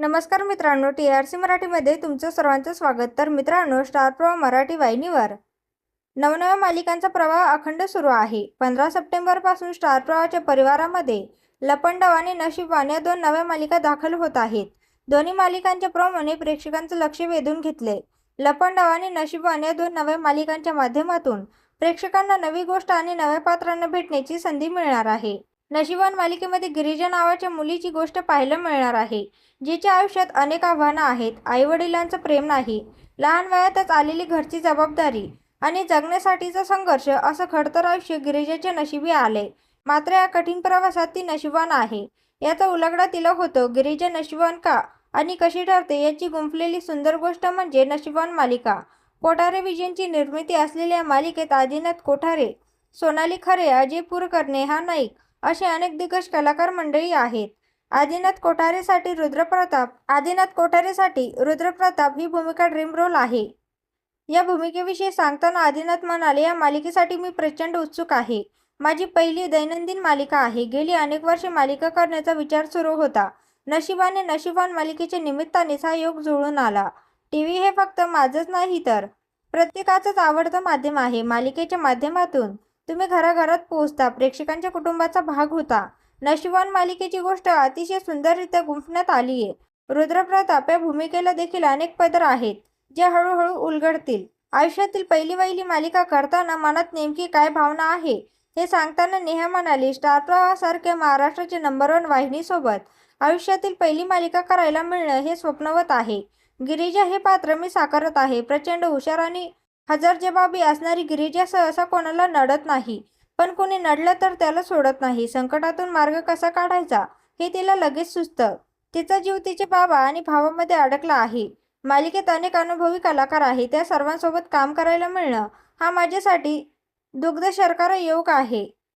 नमस्कार मित्रांनो T R C मराठीमध्ये तुमचं सर्वांचं स्वागत. तर मित्रांनो स्टार प्रवाह मराठी वाहिनीवर. नवनव्या मालिकांचा प्रवाह अखंड सुरू आहे. पंधरा सप्टेंबरपासून स्टार प्रवाहाच्या परिवारामध्ये लपंडाव आणि नशीबवान या दोन नव्या मालिका दाखल होत आहेत. दोन्ही मालिकांच्या प्रमाणे प्रेक्षकांचं लक्ष वेधून घेतले. लपंडाव आणि नशीबवान या दोन नव्या मालिकांच्या माध्यमातून प्रेक्षकांना नवी गोष्ट आणि नव्या पात्रांना भेटण्याची संधी मिळणार आहे. नशिबान मालिकेमध्ये गिरिजा नावाच्या मुलीची गोष्ट पाहायला मिळणार आहे जिच्या आयुष्यात अनेक आव्हानं आहेत. आईवडिलांचं प्रेम नाही लहान वयातच आलेली घरची जबाबदारी आणि जगण्यासाठीचा संघर्ष असं खडतर आयुष्य गिरिजाच्या नशिबी आले मात्र या कठीण प्रवासात ती नशिबान आहे. याचा उलगडा तिला होतो गिरिजा नशिबान का आणि कशी ठरते याची गुंफलेली सुंदर गोष्ट म्हणजे नशिबान मालिका. कोठारे विजयची निर्मिती असलेल्या मालिकेत आदिनाथ कोठारे सोनाली खरे अजय पुरकर नेहा नाईक असे अनेक दिग्गज कलाकार मंडळी आहेत. आदिनाथ कोठारेसाठी रुद्रप्रताप आदिनाथ कोठारेसाठी रुद्रप्रताप ही भूमिका ड्रीम रोल आहे. या भूमिकेविषयी सांगताना आदिनाथ म्हणाले या मालिकेसाठी मी प्रचंड उत्सुक आहे. माझी पहिली दैनंदिन मालिका आहे. गेली अनेक वर्षे मालिका करण्याचा विचार सुरू होता. नशिबाने नशिबान मालिकेच्या निमित्तानेच हा योग जुळून आला. टी व्ही हे फक्त माझंच नाही तर प्रत्येकाचंच आवडतं माध्यम आहे. मालिकेच्या माध्यमातून तुम्ही घराघरात पोहोचता. प्रेक्षकांच्या कुटुंबाचा भाग होता. नशिबान मालिकेची गोष्ट अतिशय सुंदररित्या गुंफण्यात आली आहे रुद्रप्रताप या भूमिकेला देखील अनेक पदर आहेत जे हळूहळू उलगडतील. आयुष्यातील पहिली वहिली मालिका करताना मनात नेमकी काय भावना आहे हे सांगताना नेहा म्हणाली स्टार प्रवाहासारख्या महाराष्ट्राच्या नंबर वन वाहिनीसोबत आयुष्यातील पहिली मालिका करायला मिळणं हे स्वप्नवत आहे. गिरिजा हे पात्र मी साकारत आहे. प्रचंड हुशार आणि हजरजबाबी असणारी गिरिजा सहसा कोणाला नडत नाही. पण कोणी नडलं तर त्याला सोडत नाही. संकटातून मार्ग कसा काढायचा? हे तिला लगेच सुचतं. तिचा जीव तिचे बाबा आणि भावामध्ये अडकला आहे. मालिकेत अनेक अनुभवी कलाकार आहे त्या सर्वांसोबत काम करायला मिळणं हा माझ्यासाठी दुग्ध शर्करा योग आहे.